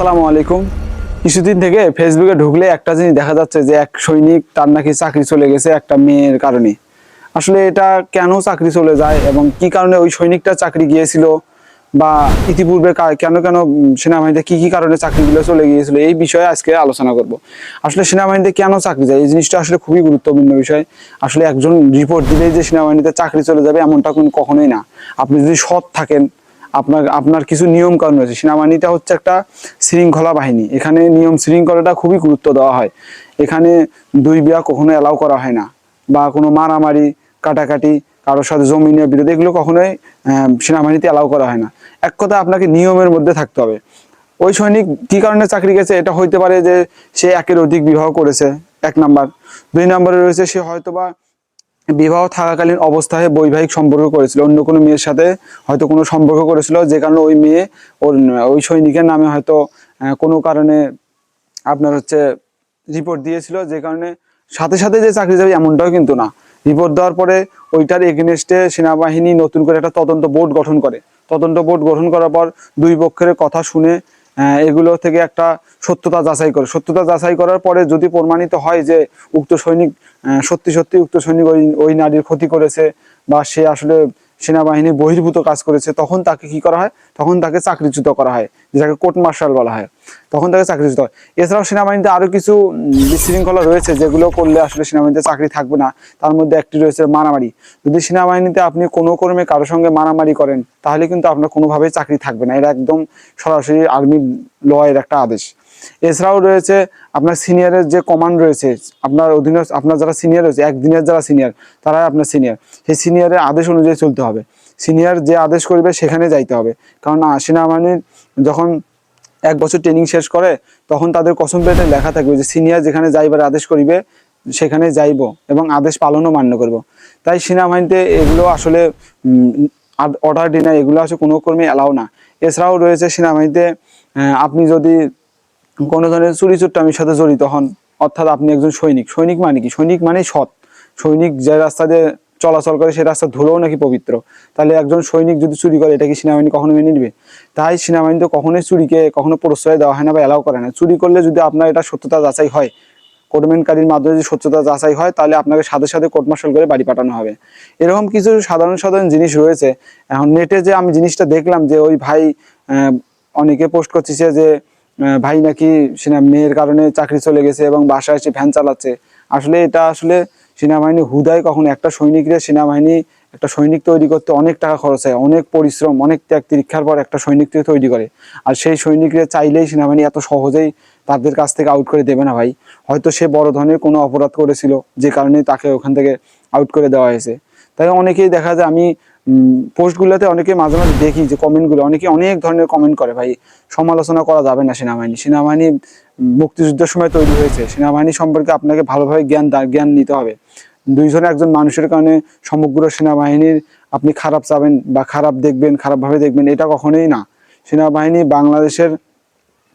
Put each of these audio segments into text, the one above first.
আসসালামু আলাইকুম। কিছুদিন থেকে ফেসবুকে ঢুকলে একটা জিনিস দেখা যাচ্ছে যে এক সৈনিক তার নাকি চাকরি চলে গেছে একটা মেয়ের কারণে। আসলে এটা কেন চাকরি চলে যায় এবং কি কারণে ওই সৈনিকটা চাকরি গিয়েছিল বা ইতিপূর্বে কেন কেন সেনাবাহিনীতে কি কি কারণে চাকরিগুলো চলে গিয়েছিল এই বিষয়ে আজকে আলোচনা করব। আসলে সেনাবাহিনীতে কেন চাকরি যায়? এই জিনিসটা আসলে খুবই গুরুত্বপূর্ণ বিষয়। আসলে একজন রিপোর্ট দিলেই যে সেনাবাহিনীতে চাকরি চলে যাবে এমনটা কিন্তু কখনোই না। আপনি যদি সৎ থাকেন আপনার আপনার কিছু নিয়ম কানুন রয়েছে। সেনাবাহিনীটা হচ্ছে একটা শৃঙ্খলা বাহিনী। এখানে নিয়ম শৃঙ্খলাটা খুবই গুরুত্ব দেওয়া হয়। এখানে দুই বিয়া কখনো অ্যালাউ করা হয় না। বা কোনো মারামারি, কাটাকাটি, কারোর সাথে জমিনের বিরোধী, এগুলো কখনোই সেনাবাহিনীতে অ্যালাউ করা হয় না। এক কথা আপনাকে নিয়মের মধ্যে থাকতে হবে। ওই সৈনিক কি কারণে চাকরি গেছে? এটা হইতে পারে যে সে একের অধিক বিবাহ করেছে, এক নাম্বার। দুই নম্বরে রয়েছে সে হয়তোবা বিবাহ থাকাকালীন অবস্থায় বৈবাহিক সম্পর্ক করেছিল। অন্য কোনো মেয়ের সাথে হয়তো কোনো সম্পর্ক করেছিল, যে কারণে ওই মেয়ে ওর, ওই সৈনিকের নামে হয়তো কোনো কারণে আপনার হচ্ছে রিপোর্ট দিয়েছিল, যে কারণে সাথে সাথে যে চাকরি যাবে এমনটাও কিন্তু না। রিপোর্ট দেওয়ার পরে ওইটার এগেনস্টে সেনাবাহিনী নতুন করে একটা তদন্ত বোর্ড গঠন করে। তদন্ত বোর্ড গঠন করার পর দুই পক্ষের কথা শুনে এগুলো থেকে একটা সত্যতা যাচাই করে। সত্যতা যাচাই করার পরে যদি প্রমাণিত হয় যে উক্ত সৈনিক সত্যি সত্যি উক্ত সৈনিক ওই ওই নারীর ক্ষতি করেছে বা সে আসলে সেনাবাহিনী বহির্ভূত কাজ করেছে, তখন তাকে কি করা হয়? তখন তাকে চাকরিচ্যুত করা হয়, যেটাকে কোর্ট মার্শাল বলা হয়। তখন তাকে চাকরিচ্যুত হয়। এছাড়াও সেনাবাহিনীতে আরও কিছু বিশৃঙ্খলা রয়েছে, যেগুলো করলে আসলে সেনাবাহিনীতে চাকরি থাকবে না। তার মধ্যে একটি রয়েছে মারামারি। যদি সেনাবাহিনীতে আপনি কোনো কর্মে কারোর সঙ্গে মারামারি করেন, তাহলে কিন্তু আপনার কোনোভাবেই চাকরি থাকবে না। এটা একদম সরাসরি আর্মি ল এর একটা আদেশ। এছাড়াও রয়েছে আপনার সিনিয়রের যে কমান্ড রয়েছে, আপনার অধীনে আপনার যারা সিনিয়র রয়েছে, একদিনের যারা সিনিয়র তারাই আপনার সিনিয়র সেই সিনিয়রের আদেশ অনুযায়ী চলতে হবে। সিনিয়র যে আদেশ করবে, সেখানে যাইতে হবে। কারণ সেনাবাহিনীর যখন এক বছর ট্রেনিং শেষ করে, তখন তাদের কসম পেটে লেখা থাকবে যে সিনিয়র যেখানে যাইবার আদেশ করিবে, সেখানে যাইব এবং আদেশ পালনও মান্য করব। তাই সেনাবাহিনীতে এগুলো আসলে অর্ডার ডিনার এগুলো আসলে কোনো কর্মী এলাও না। এছাড়াও রয়েছে সেনাবাহিনীতে আপনি যদি কোনো ধরনের চুরি চুট্টামির সাথে জড়িত হন। অর্থাৎ আপনি একজন সৈনিক। সৈনিক মানে কি? সৈনিক মানে সৎ। সৈনিক যে রাস্তা দিয়ে চলাচল করে সেই রাস্তা ধুলোও নাকি পবিত্র। তাহলে একজন সৈনিক যদি চুরি করে, এটা কি সেনাবাহিনী কখনো মেনে নিবে? তাই সেনাবাহিনী তো কখনোই চুরিকে কখনো প্রশ্রয় দেওয়া হয় না বা এলাও করে না। চুরি করলে যদি আপনার এটা সত্যতা যাচাই হয় কোর্টমেন্টকারীর মাধ্যমে যদি সত্যতা যাচাই হয়, তাহলে আপনাকে সাথে সাথে কোর্ট মার্শাল করে বাড়ি পাঠানো হবে। এরকম কিছু সাধারণ সাধারণ জিনিস রয়েছে। এখন নেটে যে আমি জিনিসটা দেখলাম যে ওই ভাই অনেকে পোস্ট করতেছে যে ভাই নাকি সেনা মেয়ের কারণে চাকরি চলে গেছে এবং বাসায় এসে ভ্যান চালাচ্ছে। আসলে এটা আসলে সেনাবাহিনী হুদায় কখনো একটা সৈনিকরে সেনাবাহিনী একটা সৈনিক তৈরি করতে অনেক টাকা খরচ হয়, অনেক পরিশ্রম, অনেক ত্যাগ তিরীক্ষার পর একটা সৈনিককে তৈরি করে। আর সেই সৈনিকরে চাইলেই সেনাবাহিনী এত সহজেই তাদের কাছ থেকে আউট করে দেবে না ভাই। হয়তো সে বড় ধরনের কোনো অপরাধ করেছিল, যে কারণে তাকে ওখান থেকে আউট করে দেওয়া হয়েছে। তাই অনেকেই দেখা যায় আমি পোস্টগুলোতে অনেকে মাঝে মাঝে দেখি যে কমেন্টগুলো, অনেকে অনেক ধরনের কমেন্ট করে, ভাই, সমালোচনা করা যাবে না সেনাবাহিনী। সেনাবাহিনী মুক্তিযুদ্ধের সময় তৈরি হয়েছে। সেনাবাহিনী সম্পর্কে আপনাকে ভালোভাবে জ্ঞান জ্ঞান নিতে হবে। দুইজন, একজন মানুষের কারণে সমগ্র সেনাবাহিনীর আপনি খারাপ চাবেন বা খারাপ দেখবেন, খারাপভাবে দেখবেন, এটা কখনোই না। সেনাবাহিনী বাংলাদেশের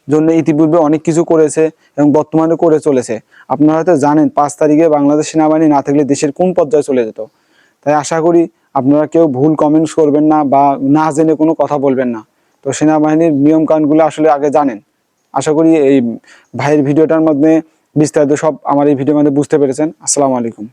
জন্য ইতিপূর্বে অনেক কিছু করেছে এবং বর্তমানে করে চলেছে। আপনারা হয়তো জানেন, পাঁচ তারিখে বাংলাদেশ সেনাবাহিনী না থাকলে দেশের কোন পর্যায়ে চলে যেত। তাই আশা করি আপনারা কেউ ভুল কমেন্টস করবেন না বা না জেনে কোনো কথা বলবেন না। তো সেনাবাহিনীর নিয়ম কানুনগুলো আসলে আগে জানেন। আশা করি এই ভাইয়ের ভিডিওটার মধ্যে বিস্তারিত সব আমার এই ভিডিওর মধ্যে বুঝতে পেরেছেন। আসসালামু আলাইকুম।